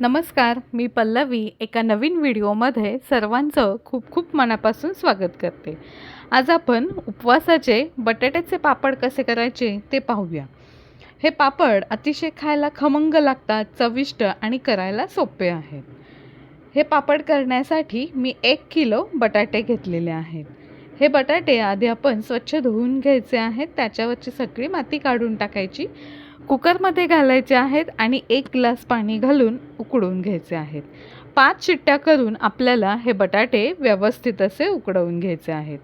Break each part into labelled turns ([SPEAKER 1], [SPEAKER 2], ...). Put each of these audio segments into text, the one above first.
[SPEAKER 1] नमस्कार मी पल्लवी एका नवीन व्हिडिओमध्ये सर्वांचं खूप खूप मनापासून स्वागत करते. आज आपण उपवासाचे बटाट्याचे पापड कसे करायचे ते पाहूया. हे पापड अतिशय खायला खमंग लागतात चविष्ट आणि करायला सोपे आहेत. हे पापड करण्यासाठी मी एक किलो बटाटे घेतलेले आहेत. हे बटाटे आधी आपण स्वच्छ धुवून घ्यायचे आहेत त्याच्यावरची सगळी माती काढून टाकायची. कुकरमध्ये घालायचे आहेत आणि एक ग्लास पाणी घालून उकडून घ्यायचे आहेत. पाच शिट्ट्या करून आपल्याला हे बटाटे व्यवस्थित असे उकडवून घ्यायचे आहेत.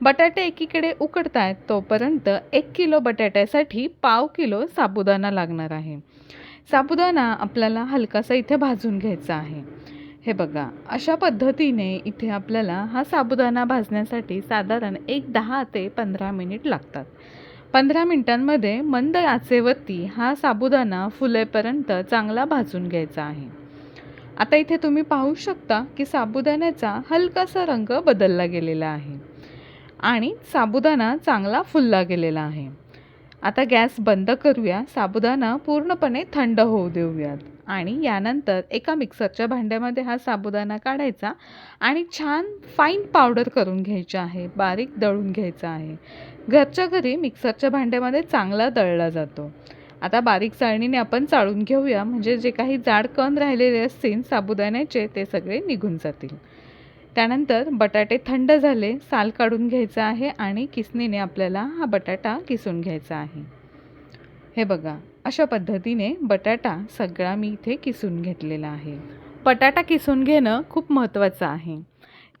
[SPEAKER 1] बटाटे एकीकडे उकडत आहेत तोपर्यंत एक किलो बटाट्यासाठी पाव किलो साबुदाणा लागणार आहे. साबुदाणा आपल्याला हलकासा इथे भाजून घ्यायचा आहे. हे बघा अशा पद्धतीने इथे आपल्याला हा साबुदाणा भाजण्यासाठी साधारण एक दहा ते पंधरा मिनिट लागतात. पंधरा मिनिटांमध्ये मंद आचेवरती हा साबुदाणा फुलेपर्यंत चांगला भाजून घ्यायचा आहे. आता इथे तुम्ही पाहू शकता की साबुदाण्याचा हलकासा रंग बदलला गेलेला आहे आणि साबुदाणा चांगला फुलला गेलेला आहे. आता गॅस बंद करूया. साबुदाणा पूर्णपणे थंड होऊ देऊयात. आणि यानंतर एका मिक्सरच्या भांड्यामध्ये हा साबुदाणा काढायचा आणि छान फाईन पावडर करून घ्यायचा आहे. बारीक दळून घ्यायचा आहे. घरच्या घरी मिक्सरच्या भांड्यामध्ये चांगला दळला जातो. आता बारीक चाळणीने आपण चाळून घेऊया. म्हणजे जे काही जाड कण राहिलेले असतील साबुदाण्याचे ते सगळे निघून जातील. त्यानंतर बटाटे थंड झाले साल काढून घ्यायचा आहे आणि किसणीने आपल्याला हा बटाटा किसून घ्यायचा आहे. हे बघा अशा पद्धतीने बटाटा सगळा मी इथे किसून घेतलेला आहे. बटाटा किसून घेणं खूप महत्त्वाचं आहे.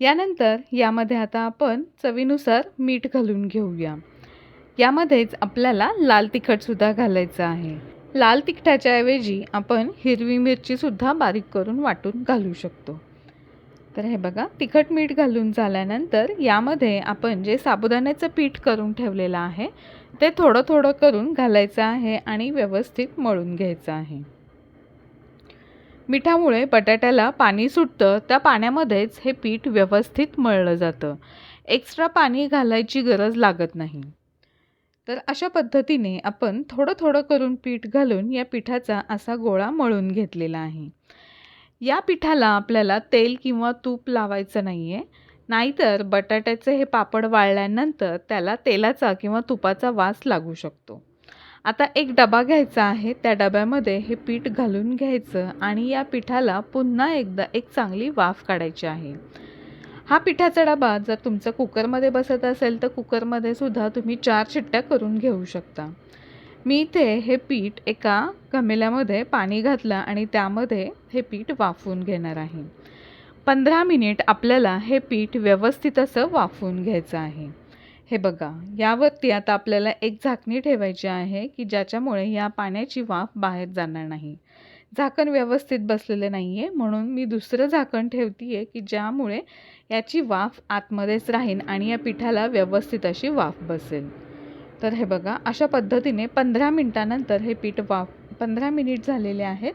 [SPEAKER 1] यानंतर यामध्ये आता आपण चवीनुसार मीठ घालून घेऊया. यामध्येच आपल्याला लाल तिखटसुद्धा घालायचं आहे. लाल तिखटाच्या ऐवजी आपण हिरवी मिरचीसुद्धा बारीक करून वाटून घालू शकतो. तर हे बघा तिखट मीठ घालून झाल्यानंतर यामध्ये आपण जे साबुदाण्याचं पीठ करून ठेवलेलं आहे ते थोडं थोडं करून घालायचं आहे आणि व्यवस्थित मळून घ्यायचं आहे. मिठामुळे बटाट्याला पाणी सुटतं त्या पाण्यामध्येच हे पीठ व्यवस्थित मळलं जातं. एक्स्ट्रा पाणी घालायची गरज लागत नाही. तर अशा पद्धतीने आपण थोडं थोडं करून पीठ घालून या पिठाचा असा गोळा मळून घेतलेला आहे. या पिठाला आपल्याला तेल किंवा तूप लावायचं नाही आहे नाहीतर बटाट्याचे हे पापड वाळल्यानंतर त्याला तेलाचा किंवा तुपाचा वास लागू शकतो. आता एक डबा घ्यायचा आहे. त्या डब्यामध्ये हे पीठ घालून घ्यायचं आणि या पिठाला पुन्हा एकदा एक चांगली वाफ काढायची आहे. हा पिठाचा डबा जर तुमचा कुकरमध्ये बसत असेल तर कुकरमध्ये सुद्धा तुम्ही चार शिट्ट्या करून घेऊ शकता. मी इथे हे पीठ एका घमेल्यामध्ये पाणी घातलं आणि त्यामध्ये हे पीठ वाफवून घेणार आहे. पंधरा मिनिट आपल्याला हे पीठ व्यवस्थित असं वाफवून घ्यायचं आहे. हे बघा यावरती आता आपल्याला एक झाकणी ठेवायची आहे की ज्याच्यामुळे या पाण्याची वाफ बाहेर जाणार नाही. झाकण व्यवस्थित बसलेलं नाही आहे म्हणून मी दुसरं झाकण ठेवते आहे की ज्यामुळे याची वाफ आतमध्येच राहीन आणि या पिठाला व्यवस्थित अशी वाफ बसेल. तर हे बघा अशा पद्धतीने पंधरा मिनटानंतर हे पीठ वाफ पंधरा मिनिट झालेले आहेत.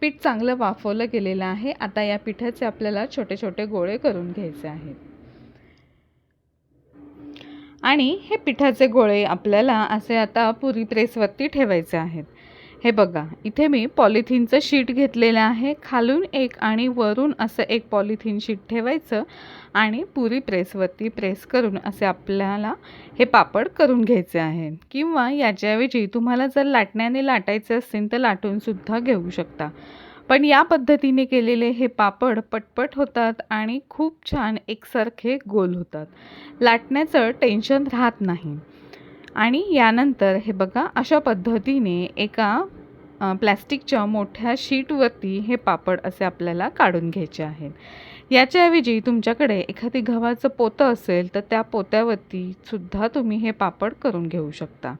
[SPEAKER 1] पीठ चांगलं वाफवलं गेलेलं आहे. आता या पिठाचे आपल्याला छोटे छोटे गोळे करून घ्यायचे आहेत. आणि हे पिठाचे गोळे आपल्याला असे आता पुरी प्रेसवरती ठेवायचे आहेत. हे बघा इथे मी पॉलिथिनचं शीट घेतलेलं आहे. खालून एक आणि वरून असं एक पॉलिथिन शीट ठेवायचं आणि पुरी प्रेसवरती प्रेस करून असे आपल्याला हे पापड करून घ्यायचे आहेत. किंवा याच्याऐवजी तुम्हाला जर लाटण्याने लाटायचे असतील तर लाटूनसुद्धा घेऊ शकता. पण या पद्धतीने केलेले हे पापड पटपट होतात आणि खूप छान एकसारखे गोल होतात. लाटण्याचं टेन्शन राहत नाही. आणि यानंतर हे बघा अशा पद्धतीने एका प्लॅस्टिकच्या मोठ्या शीटवरती हे पापड असे आपल्याला काढून घ्यायचे आहेत. याच्याऐवजी तुमच्याकडे एखादी गव्हाचं पोतं असेल तर त्या पोत्यावरती सुद्धा तुम्ही हे पापड करून घेऊ शकता.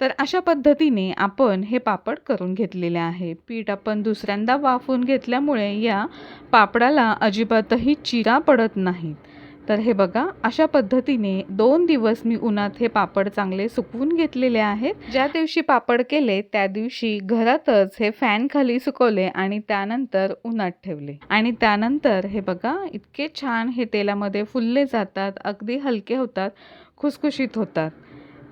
[SPEAKER 1] तर अशा पद्धतीने आपण हे पापड करून घेतलेले आहे. पीठ आपण दुसऱ्यांदा वाफून घेतल्यामुळे या पापडाला अजिबातही चिरा पडत नाहीत. तर हे बघा अशा पद्धतीने दोन दिवस मी उन्हात हे पापड चांगले सुकवून घेतलेले आहेत. ज्या दिवशी पापड केले त्या दिवशी घरातच हे फॅन खाली सुकवले आणि त्यानंतर उन्हात ठेवले. आणि त्यानंतर हे बघा इतके छान हे तेलामध्ये फुलले जातात अगदी हलके होतात खुसखुशीत होतात.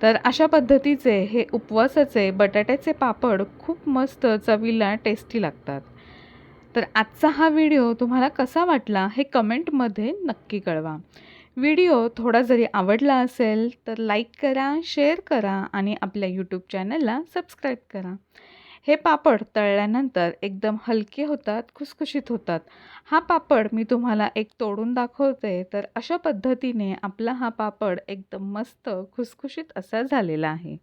[SPEAKER 1] तर अशा पद्धतीचे हे उपवासाचे बटाट्याचे पापड खूप मस्त चवीला टेस्टी लागतात. तर आजचा हा व्हिडिओ तुम्हाला कसा वाटला हे कमेंटमध्ये नक्की कळवा. व्हिडिओ थोडा जरी आवडला असेल तर लाईक करा शेअर करा आणि आपल्या यूट्यूब चॅनलला सबस्क्राईब करा. हे पापड तळल्यानंतर एकदम हलके होतात खुसखुशीत होतात. हा पापड मी तुम्हाला एक तोडून दाखवते तर अशा पद्धतीने आपला हा पापड एकदम मस्त खुसखुशीत असा झालेला आहे.